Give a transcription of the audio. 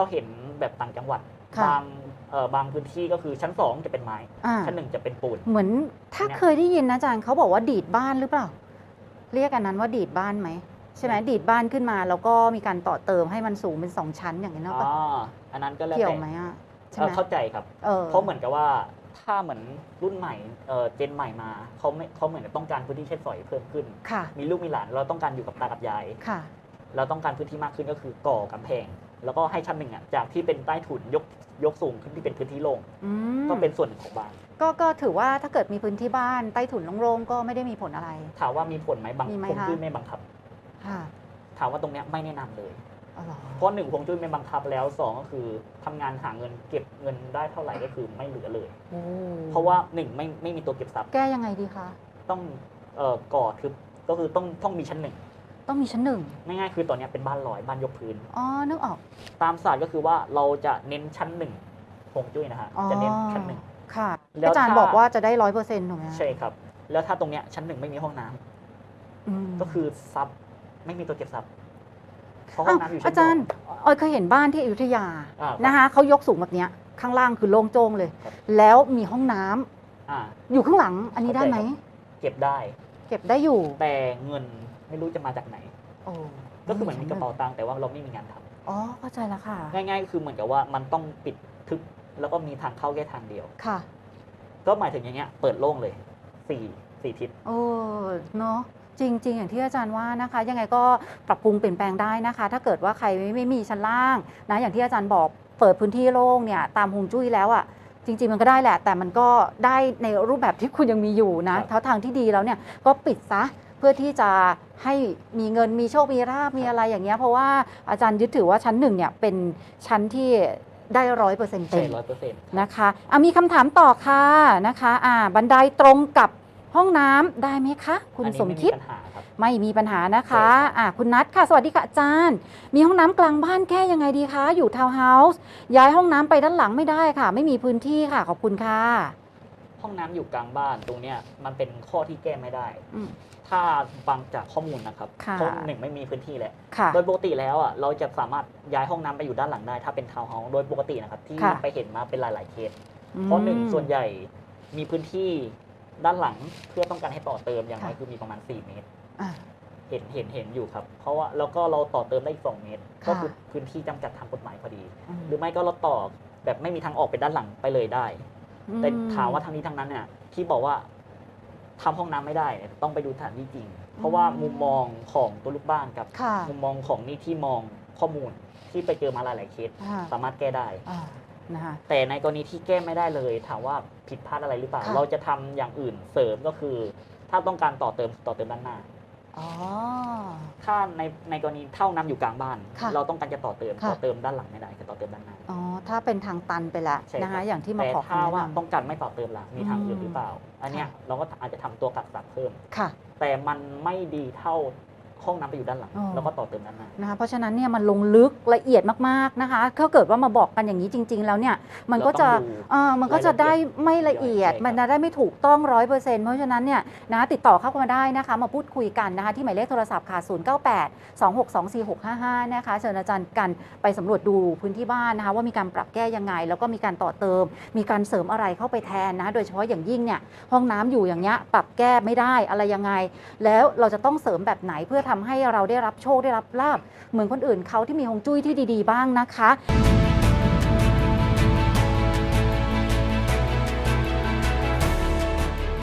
เราเห็นแบบต่างจังหวัดค่ะ บางเอ่อบางพื้นที่ก็คือชั้นสองจะเป็นไม้ อ่าชั้นหนึ่งจะเป็นปูน เหมือนถ้าเนี่ย เคยได้ยินนะอาจารย์เขาบอกว่าดีดบ้านหรือเปล่า เรียกอันนั้นว่าดีดบ้านไหมใช่ไหมดีดบ้านขึ้นมา แล้วก็มีการต่อเติมให้มันสูงเป็นสองชั้นอย่างนี้เนาะอ๋ออันนั้นก็แล้วเกี่ยวแต่ไหมอะใช่เอ่ไหอมเข้าใจครับ เออเพราะเหมือนกับว่าถ้าเหมือนรุ่นใหม่เอ่อเจนใหม่มาเขาไม่เขาเหมือนกับต้องการพื้นที่ใช้สอยเพิ่มขึ้น ค่ะมีลูกมีหลานเราต้องการอยู่กับตากับยาย ค่ะ เราต้องการพื้นที่มากขึ้นก็คือก่อกำแพง แล้วก็ให้ชั้นหนึ่งอะจากที่เป็นใต้ถุนยกยกสูงขึ้นที่เป็นพื้นที่โล่งอืมก็เป็นส่วนหนึ่งของบ้าน ก็ก็ถือว่าถ้าเกิดมีพื้นที่บ้านใต้ถุนโล่งๆก็ไม่ได้มีผลอะไร ถามว่ามีผลไหมบางมีไหมฮวงคะ จุ้ยไม่บังคับ ค่ะถามว่าตรงเนี้ยไม่แนะนำเลย อ๋อเหรอเพราะหนึ่งฮวงจุ้ยไม่บังคับแล้วสองก็คือทำงานหาเงินเก็บเงินได้เท่าไหร่ก็คือไม่เหลือเลย โอ้เพราะว่าหนึ่งไม่ไม่มีตัวเก็บทรัพย์แก้ยังไงดีคะต้องเอ่อก่อทึบก็คือต้องต้องมีชั้นหนึ่ง ต้องมีชั้นหนึ่งง่ายๆคือตอนเนี้ยเป็นบ้านลอยบ้านยกพื้น อ๋อ นึกออก ตามศาสตร์ก็คือว่าเราจะเน้นชั้นหนึ่งฮวงจุ้ยนะฮะอ๋อจะเน้นชั้นหนึ่งค่ะแล้วอาจารย์ถ้าบอกว่าจะได้ร้อยเปอร์เซ็นต์ถูกไหมคะใช่ครับ แล้วถ้าตรงเนี้ยชั้นหนึ่งไม่มีห้องน้ำมก็คือซับไม่มีตัวเก็บซับเพราะห้ออ้าวงน้ำอยู่ชั้นอาจารย์สองออยเคยเห็นบ้านที่อยุธยาอ่าครับนะคะเขายกสูงแบบเนี้ยข้างล่างคือโล่งโจ้งเลยครับแล้วมีห้องน้ำอ่าอยู่ข้างหลังอันนี้ได้ไหมเก็บได้ เก็บได้อยู่แต่เงิน ไม่รู้จะมาจากไหน โอ้ก็คือเหมือนมีกระเป๋าตังค์แต่ว่าเราไม่มีงานทำอ๋อเข้าใจแล้วค่ะ ง่ายๆก็คือเหมือนกับว่ามันต้องปิดทึบแล้วก็มีทางเข้าแค่ทางเดียว ค่ะ ก็หมายถึงอย่างเงี้ย เปิดโล่งเลยสี่สี่ทิศโอ้เนาะจริง ๆ อย่างที่อาจารย์ว่านะคะ ยังไงก็ปรับปรุงเปลี่ยนแปลงได้นะคะ ถ้าเกิดว่าใครไม่ไม่มีชั้นล่างนะอย่างที่อาจารย์บอกเปิดพื้นที่โล่งเนี่ยตามฮวงจุ้ยแล้วอะ่ะจริง ๆ มันก็ได้แหละ แต่มันก็ได้ในรูปแบบที่คุณยังมีอยู่นะครับเท่าทางที่ดีแล้วเนี่ยก็ปิดซะ เพื่อที่จะให้มีเงินมีโชคมีราบมีอะไรอย่างเงี้ยเพราะว่าอาจารย์ยึดถือว่าชั้นหนึ่งเนี่ยเป็นชั้นที่ได้ร้อยเปอร์เซ็นต์ใช่เต็มร้อยเปอร์เซ็นต์นะคะอะมีคำถามต่อค่ะนะคะอ่าบันไดตรงกับห้องน้ำได้ไหมคะ คุณอันนี้สมไม่คิดปัญหาครับไม่มีปัญหานะคะใช่ครับอ่าคุณนัทค่ะ สวัสดีค่ะอาจารย์ มีห้องน้ำกลางบ้านแก้ยังไงดีคะ อยู่ทาวน์เฮาส์ย้ายห้องน้ำไปด้านหลังไม่ได้ค่ะ ไม่มีพื้นที่ค่ะ ขอบคุณค่ะ ห้องน้ำอยู่กลางบ้านตรงเนี้ยมันเป็นข้อที่แก้ไม่ได้อืมถ้าฟังจากข้อมูลนะครับค่ะเพราะหนึ่งไม่มีพื้นที่แหละค่ะโดยปกติแล้วอะเราจะสามารถย้ายห้องน้ำไปอยู่ด้านหลังได้ ถ้าเป็นทาวน์เฮาส์โดยปกตินะครับที่ค่ะไปเห็นมาเป็นหลาย ๆเคสเพราะหนึ่งส่วนใหญ่มีพื้นที่ด้านหลังเพื่อต้องการให้ต่อเติมอย่างไรค่ะคือมีประมาณ 4 เมตรอ่าเห็นเห็นเห็นอยู่ครับ เพราะว่าแล้วก็เราต่อเติมได้อีก2เมตรค่ะก็คือพื้นที่จำกัดทางกฎหมายพอดีอืมหรือไม่ก็เราต่อแบบไม่มีทางออกไปด้านหลังไปเลยได้ แต่ถามว่าทางนี้ทางนั้นเนี่ยที่บอกว่าทำห้องน้ำไม่ได้เนี่ยต้องไปดูสถานที่จริง เพราะว่ามุมมองของตัวลูกบ้านกับค่ะมุมมองของนี่ที่มองข้อมูลที่ไปเจอมาหลายๆเคสค่ะสามารถแก้ได้อ่านะคะแต่ในกรณีที่แก้ไม่ได้เลย ถามว่าผิดพลาดอะไรหรือเปล่าค่ะเราจะทำอย่างอื่นเสริมก็คือ ถ้าต้องการต่อเติมต่อเติมด้านหน้า อ๋อ ถ้าในในกรณีเท่าน้ำอยู่กลางบ้าน ค่ะเราต้องการจะต่อเติมค่ะ ต่อเติมด้านหลังไม่ได้คือต่อเติมด้านหน้า อ๋อ ถ้าเป็นทางตันไปแล้วใช่นะครัคะบอย่างที่มาแต่ขอถ้าคำแนะว่านำต้องการไม่ต่อเติมล่ะมีทางอื่นอืมหรือเปล่า อันเนี้ยค่ะเราก็อาจจะทำตัวกักสับเพิ่มค่ะ แต่มันไม่ดีเท่า ห้องน้ำไปอยู่ด้านหลัง อ๋อ แล้วก็ต่อเติมด้านหน้า นะคะเพราะฉะนั้นเนี่ยมันลงลึกละเอียดมากๆนะคะถ้าเกิดว่ามาบอกกันอย่างนี้จริง ๆ แล้วเนี่ยมันก็จะเราต้องดูเออมันก็จะได้ไม่ละเอียด ใช่ครับ มันจะได้ไม่ถูกต้องร้อยเปอร์เซ็นต์เพราะฉะนั้นเนี่ยนะติดต่อเข้ามาได้นะคะมาพูดคุยกันนะคะที่หมายเลขโทรศัพท์ค่ะ 0 9 8 2 6 2 4 6 5 5 นะคะเชิญอาจารย์กันไปสำรวจดูพื้นที่บ้านนะคะว่ามีการปรับแก้ยังไง แล้วก็มีการต่อเติม มีการเสริมอะไรเข้าไปแทนนะโดยเฉพาะอย่างยิ่งเนี่ยห้องน้ำอยู่อย่างเงี้ยปรับแก้ไม่ได้อะไรยังไง แล้วเราจะต้องเสริมแบบไหนเพื่อทำให้เราได้รับโชคได้รับลาบเหมือนคนอื่นเขาที่มีฮวงจุ้ยที่ดี ๆ บ้างนะคะ